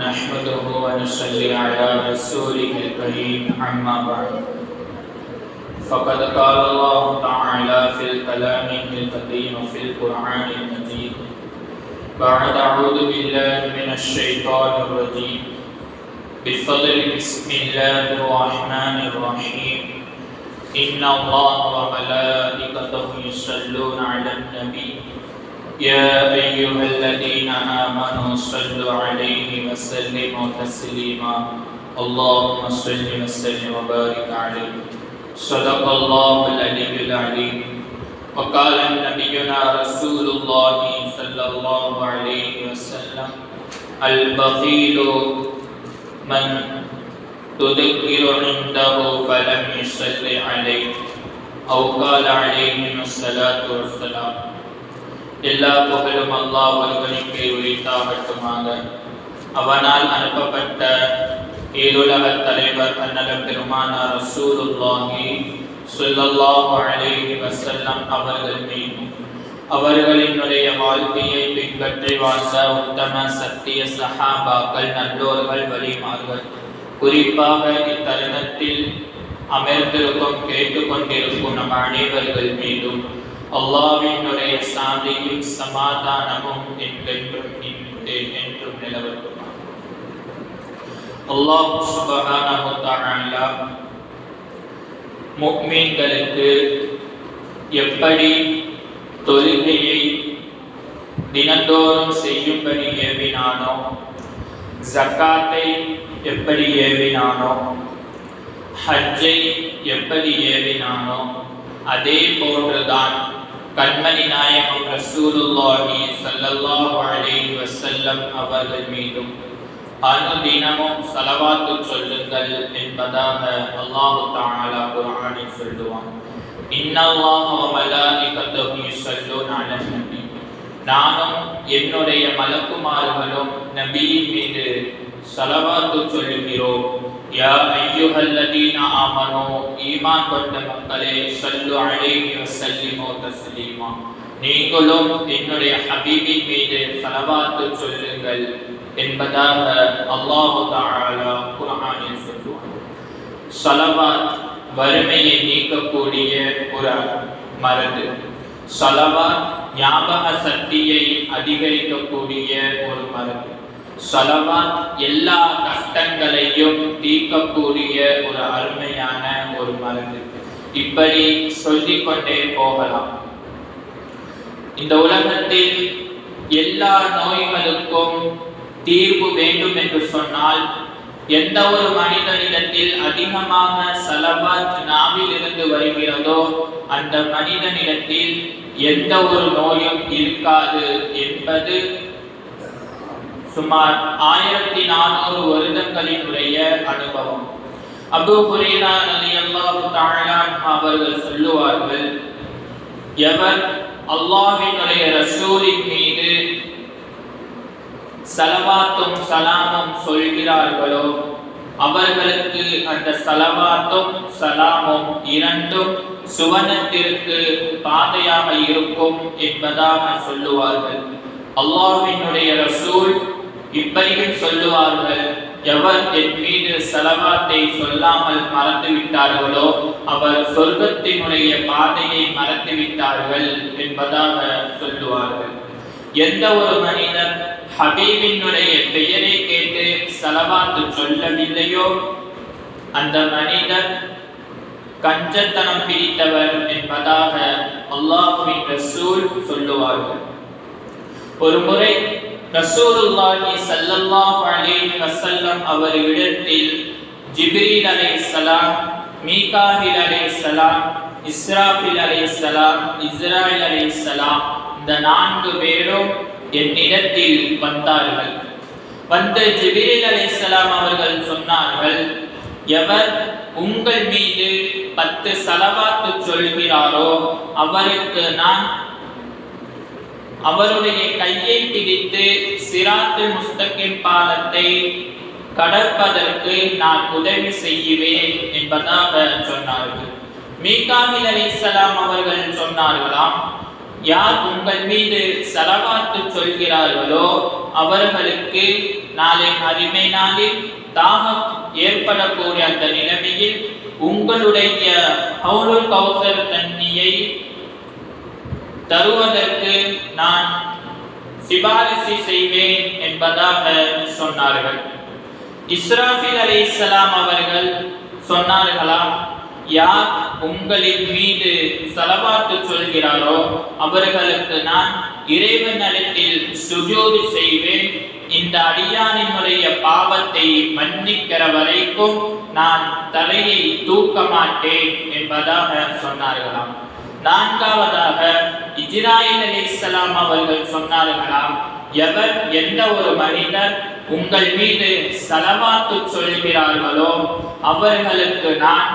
نحمده ونصلي على رسوله الكريم أما بعد. فقد قال الله تعالى في الكلام القديم في القرآن المجيد بعد أعوذ بالله من الشيطان الرجيم. بفضل بسم الله الرحمن الرحيم. إن الله وملائكته يصلون على النبي يا أيها الذين آمنوا صلوا عليه وسلموا تسليما. اللهم صل وسلم وبارك عليه. صدق الله العلي العليم وقال نبينا رسول الله صلى الله عليه وسلم البخيل من تذكر عنده فلم يصل عليه. أو قال عليه الصلاة والسلام. எல்லா புகழும் அல்லாஹ் ஒருவனுக்கு உரித்தாகட்டுமாக. அவனால் அனுப்பப்பட்ட ஏழுலக தலைவர் அன்னல பெருமானார் ரசூலுல்லாஹி ஸல்லல்லாஹு அலைஹி வஸல்லம் அவர்கள் மீதும் அவர்களினுடைய வாழ்க்கையை பின்பற்றி வாழ்ந்த உத்தம சத்திய சஹாபாக்கள் நல்லோர்கள் வழிமார்கள் குறிப்பாக இத்தருணத்தில் அமர்ந்திருக்கும் கேட்டுக்கொண்டிருக்கும் நம் அனைவர்கள் மீதும் அல்லாவினுடைய சாந்தியும் சமாதானமும் என்றென்றும் என்றும் நிலவட்டும். அல்லாஹ் சுபஹானஹு தஆலா முஃமின்களுக்கு எப்படி தொழுகையை தினந்தோறும் செய்யும்படி ஏவினானோ ஜக்காத்தை எப்படி ஏவினானோ ஹஜ்ஜை எப்படி ஏவினானோ அதே போன்றுதான் கண்மணி நாயகம் ரசூலுல்லாஹி சல்லல்லாஹு அலைஹி வஸல்லம் அவர்கள் மீதும் அனுதினமும் சலவாத்து சொல்லுங்கள் என்பதாக அல்லாஹு தாலா குரானை சொல்லுவான். இன்னல்லாஹு வமலாலிகத்தஹு மலாயிகத்துஹு யுஸல்லூன அலன் நபி. நானும் என்னுடைய மலக்குமார்களும் நபியின் மீது சலவாத்து சொல்லுகிறோம். யா அய்யுஹல்லதீன ஆமனோ ஈமான் கொண்ட மக்களே ஸல்லு அலைஹி வஸல்லிமு தஸ்லீமா நீங்களும் என்னுடைய ஹபீபின் மீது சலவாத்து சொல்லுங்கள் என்பதாக அல்லாஹு தஆலா குர்ஆனில் சொல்லுவார் சலவாத் வறுமையை நீக்கக்கூடிய ஒரு மருந்து. சலவாத் ஞாபக சக்தியை அதிகரிக்கக்கூடிய ஒரு மருந்து. சலவாத் எல்லா கஷ்டங்களையும் தீர்க்கக்கூடிய ஒரு அருமையான ஒரு மருந்து. இப்படி சொல்லிக்கொண்டே போகலாம். இந்த உலகத்தில் எல்லா நோய்களுக்கும் தீர்வு வேண்டும் என்று சொன்னால் எந்த ஒரு மனிதனிடத்தில் அதிகமாக சலவாத் நாவில் இருந்து வருகிறதோ அந்த மனிதனிடத்தில் எந்த ஒரு நோயும் இருக்காது என்பது சுமார் ஆயிரத்தி நானூறு வருடங்களினுடைய அனுபவம். அபு ஹுரேரா அவர்கள் சொல்லுவார்கள் எவர் அல்லாஹினுடைய ரசூலின் மீது சலவாத்தும் சலாமும் சொல்கிறார்களோ அவர்களுக்கு அந்த சலவாத்தும் சலாமும் இரண்டும் சுவனத்திற்கு பாதையாக இருக்கும் என்பதாக சொல்லுவார்கள். அல்லாஹினுடைய ரசூல் இப்படியும் சொல்லுவார்கள் எவர் என் மீது செலவாத்தை சொல்லாமல் மறந்துவிட்டார்களோ அவர் சொர்க்கத்தினுடைய பாதையை மறந்து விட்டார்கள் என்பதாக சொல்லுவார்கள். எந்த ஒரு மனிதர் ஹபீபினுடைய பெயரை கேட்டு செலவாத்து சொல்லவில்லையோ அந்த மனிதர் கஞ்சத்தனம் பிரித்தவர் என்பதாக அல்லாஹுவின் ரசூல் சொல்லுவார்கள். ஒரு முறை ரசூலுல்லாஹி ஸல்லல்லாஹு அலைஹி வஸல்லம் அவர்களிடத்தில் ஜிப்ரீல் அலைஹிஸ்ஸலாம் மீகாயில் அலைஹிஸ்ஸலாம் இஸ்ராஃபில் அலைஹிஸ்ஸலாம் இஸ்ராயில் அலைஹிஸ்ஸலாம் இந்த நான்கு பேரும் என்னிடத்தில் வந்தார்கள். வந்து ஜிப்ரீல் அலைஹிஸ்ஸலாம் அவர்கள் சொன்னார்கள் எவர் உங்கள் மீது பத்து சலவாத்து சொல்கிறாரோ அவருக்கு நான் அவருடைய கையை பிடித்து சிராத்து முஸ்தக்கின் பாலத்தை கடற்பதற்கு நான் உதவி செய்யுவேன் என்பதாக சொன்னார்கள். மீகாமில் அலிசலாம் அவர்கள் சொன்னார்களாம் யார் உங்கள் மீது செலவாத்து சொல்கிறார்களோ அவர்களுக்கு நாளை அருமை நாளில் தாகம் ஏற்படக்கூடிய அந்த நிலைமையில் உங்களுடைய கௌசர் தண்ணியை தருவதற்கு நான் சிபாரிசு செய்வேன் என்பதாக சொன்னார்கள். இஸ்ராஃபில் அலி இஸ்லாம் அவர்கள் சொன்னார்களாம் யார் உங்களின் மீது செலவாத்து சொல்கிறாரோ அவர்களுக்கு நான் இறைவனிடத்தில் சுஜோதி செய்வேன். இந்த அடியானினுடைய பாவத்தை மன்னிக்கிற வரைக்கும் நான் தலையை தூக்க மாட்டேன் என்பதாக சொன்னார்களாம். நான்காவதாக இஜ்ராயில் அலைஹிஸ்ஸலாம் அவர்கள் சொன்னார்களாம் எவர் எந்த ஒரு மனிதர் உங்கள் மீது சலவாத்து சொல்கிறார்களோ அவர்களுக்கு நான்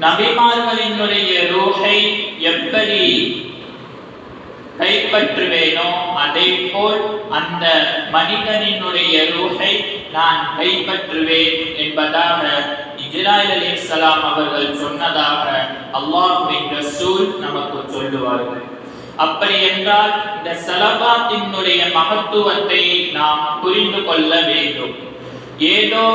நபிமார்களினுடைய ரூஹை எப்படி கைப்பற்றுவேனோ அதே போல் அந்த மனிதனினுடைய ரூஹை நான் கைப்பற்றுவேன் என்பதாக இஸ்ராயல் அலைஹிஸ்ஸலாம் அவர்கள் சொன்னதாக அல்லாஹ்வின் ரசூல் நமக்கு சொல்லுவார்கள். அப்படி என்றால் இந்த சலபாத்தினுடைய மகத்துவத்தை நாம் புரிந்து கொள்ள வேண்டும். ஏதோ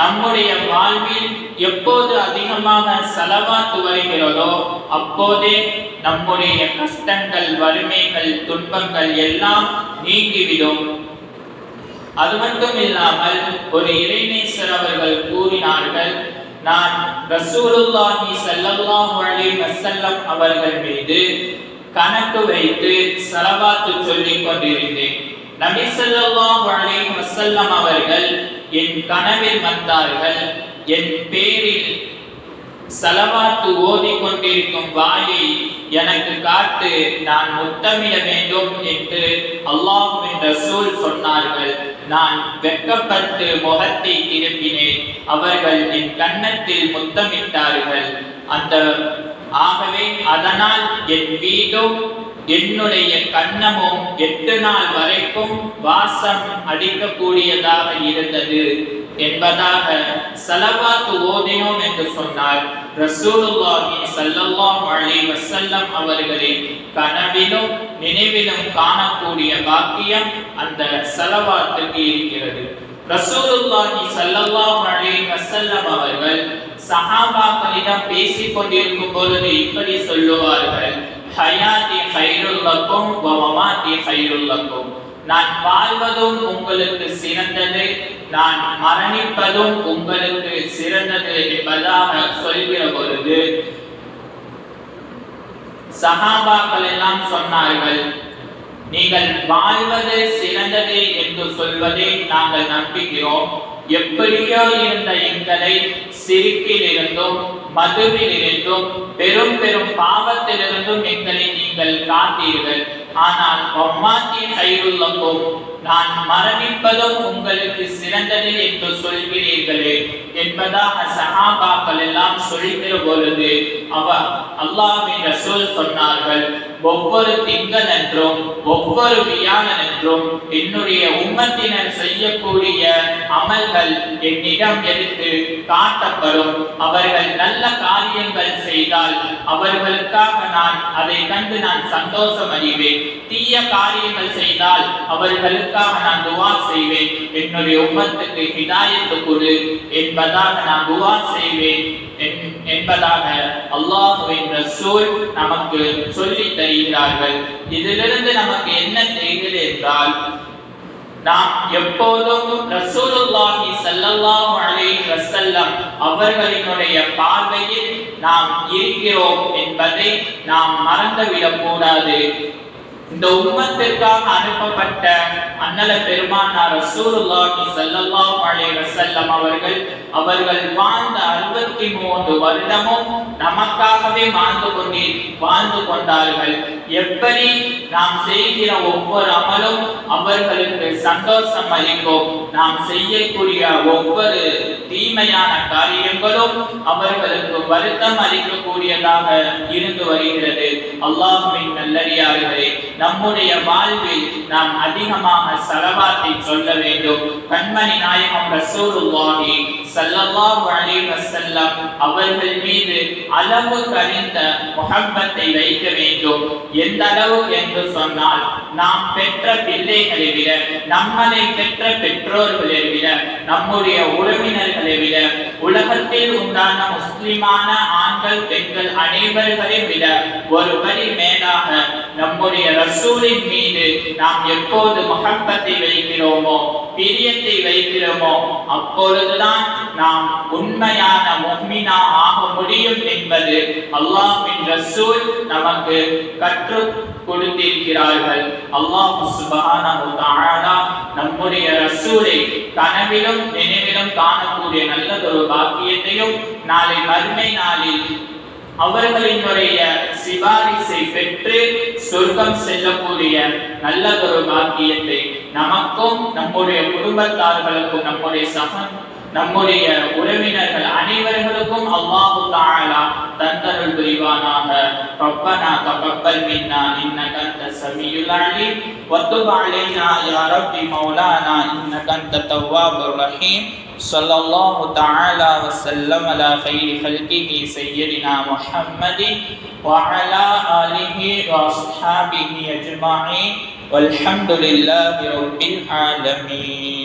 நம்முடைய வாழ்வில் எப்போது அதிகமாக செலவாத்து வருகிறதோ அப்போதே நம்முடைய கஷ்டங்கள் வறுமைகள் துன்பங்கள் எல்லாம் நீங்கிவிடும். அது மட்டும் இல்லாமல் ஒரு இறைநேசர் அவர்கள் கூறினார்கள் நான் ரசூலுல்லாஹி ஸல்லல்லாஹு அலைஹி வஸல்லம் அவர்கள் மீது கணக்கு வைத்து சலவாத்து சொல்லிக் கொண்டிருந்தேன். நபி ஸல்லல்லாஹு அலைஹி வஸல்லம் அவர்கள் என் கனவில் வந்தார்கள். என் பேரில் சலவாத்து ஓதி கொண்டிருக்கும் வாயை எனக்கு காட்டு நான் முத்தமிட வேண்டும் என்று அல்லாஹுவின் ரசூல் சொன்னார்கள். நான் வெட்கப்பட்டு முகத்தை திருப்பினேன். அவர்கள் என் கன்னத்தில் முத்தமிட்டார்கள். அந்த ஆகவே அதனால் என் வீடும் என்னுடைய கன்னமும் எட்டு நாள் வரைக்கும் வாசம் அடிக்கக்கூடியதாக இருந்தது. என்பதாக சலவாத்து ஓதினோம் என்று சொன்னார். ரசூலுல்லாஹி ஸல்லல்லாஹு அலைஹி வஸல்லம் அவர்களின் கனவிலும் நினைவிலும் காணக்கூடிய பாக்கியம் அந்த சலவாத்துக்கு இருக்கிறது. ரசூலுல்லாஹி ஸல்லல்லாஹு அலைஹி வஸல்லம் அவர்கள் சஹாபாக்களிடம் பேசிக் கொண்டிருக்கும் பொழுது இப்படி சொல்லுவார்கள். ஹயாதி ஹைருல்லக்கும் வ மமாதி நான் வாழ்வதும் உங்களுக்கு சிறந்தது நான் மரணிப்பதும் உங்களுக்கு சிறந்தது என்பதாக சொல்கிற பொழுது சகாபாக்கள் எல்லாம் சொன்னார்கள் நீங்கள் வாழ்வது சிறந்தது என்று சொல்வதை நாங்கள் நம்புகிறோம். எப்படியோ இருந்த எங்களை சிரிப்பிலிருந்தும் மதுவிலிருந்தும் பெரும் பெரும் பாவத்திலிருந்தும் எங்களை நீங்கள் காத்தீர்கள். ஆனால் ஒம்மாத்தின் கைருள்ளக்கும் நான் மரணிப்பதும் உங்களுக்கு சிறந்தது என்று சொல்கிறீர்களே. என்பதாக சஹாபாக்கள் எல்லாம் சொல்கிற பொழுது அவர் அல்லாஹ்வின் ரசூல் சொன்னார்கள் ஒவ்வொரு திங்கள் என்றும் ஒவ்வொரு வியாழன் என்றும் என்னுடைய உம்மத்தினர் செய்யக்கூடிய அமல்கள் என்னிடம் எடுத்து காட்டப்படும். அவர்கள் நல்ல காரியங்கள் செய்தால் அவர்களுக்காக நான் அதை கண்டு நான் சந்தோஷம் அறிவேன் தீய காரியங்கள் செய்தால் அவர்களுக்காக நான் துவா செய்வேன். என்னுடைய உம்மத்துக்கு ஹிதாயத்து கொடு என்பதாக நான் துவா செய்வேன். என்- என்பதாக அல்லாஹுவின் ரசூல் நமக்கு சொல்லி தருகிறார்கள் இதிலிருந்து நமக்கு என்ன தெரிகிறது என்றால் நாம் எப்போதும் ரசூலுல்லாஹி சல்லல்லாஹு அலைஹி வஸல்லம் அவர்களினுடைய பார்வையில் நாம் இருக்கிறோம் என்பதை நாம் மறந்துவிடக் கூடாது. இந்த உம்மத்திற்காக அனுப்பப்பட்ட அன்னல பெருமானார் ரசூலுல்லாஹி ஸல்லல்லாஹு அலைஹி வஸல்லம் அவர்கள் அவர்கள் வாழ்ந்த அறுபத்தி மூன்று வருடமும் நமக்காகவே வாழ்ந்து கொண்டே வாழ்ந்து கொண்டார்கள். எப்படி நாம் செய்கிற ஒவ்வொரு அமலும் அவர்களுக்கு சந்தோஷம் அளிக்கும். நாம் செய்யக்கூடிய ஒவ்வொரு தீமையான காரியங்களும் அவர்களுக்கு வருத்தம் அளிக்கக்கூடியதாக இருந்து வருகிறது. அல்லாஹுவின் நல்லறியார்களே நம்முடைய வாழ்வில் நாம் அதிகமாக சலவாத்தை சொல்ல வேண்டும். கண்மணி நாயகம் ரசூலுல்லாஹி செல்லவா அலைஹி வஸல்லம் அவர்கள் மீது அளவு கரிந்த முஹப்பத்தை வைக்க வேண்டும். எந்த அளவு என்று சொன்னால் நாம் பெற்ற பிள்ளைகளை விட நம்மளை பெற்ற பெற்றோர்களை விட நம்முடைய உறவினர்களை விட உலகத்தில் உண்டான முஸ்லிமான ஆண்கள் பெண்கள் அனைவர்களை விட ஒரு வழி மேலாக நம்முடைய ரசூலின் மீது நாம் எப்போது மகத்தத்தை வைக்கிறோமோ பிரியத்தை வைக்கிறோமோ அப்பொழுதுதான் நாம் உண்மையான முஹ்மினா ஆக முடியும் என்பது அல்லாஹின் ரசூல் நமக்கு கற்று கொடுத்திருக்கிறார்கள். அல்லாஹ் சுப்ஹானஹு தஆலா நம்முடைய ரசூலை கனவிலும் நினைவிலும் காணக்கூடிய நல்லதொரு பாக்கியத்தையும் நாளை மறுமை நாளில் அவர்களினுடைய சிபாரிசை பெற்று சொர்க்கம் செல்லக்கூடிய நல்லதொரு பாக்கியத்தை நமக்கும் நம்முடைய குடும்பத்தார்களுக்கும் நம்முடைய சக நம்முடைய உறவினர்கள் அனைவர்களுக்கும் அல்லாஹு தஆலா தந்தருள் புரிவானாக ரப்பனா தகப்பல் மின்னா இன்னக அன்த சமீயுல் அலீம் வத்துப் அலைனா யா ரப்பி மௌலானா இன்னக அன்த தவ்வாபுர் ரஹீம் صلى الله تعالى وسلم على خير خلقه سيدنا محمد وعلى آله وأصحابه أجمعين والحمد لله رب العالمين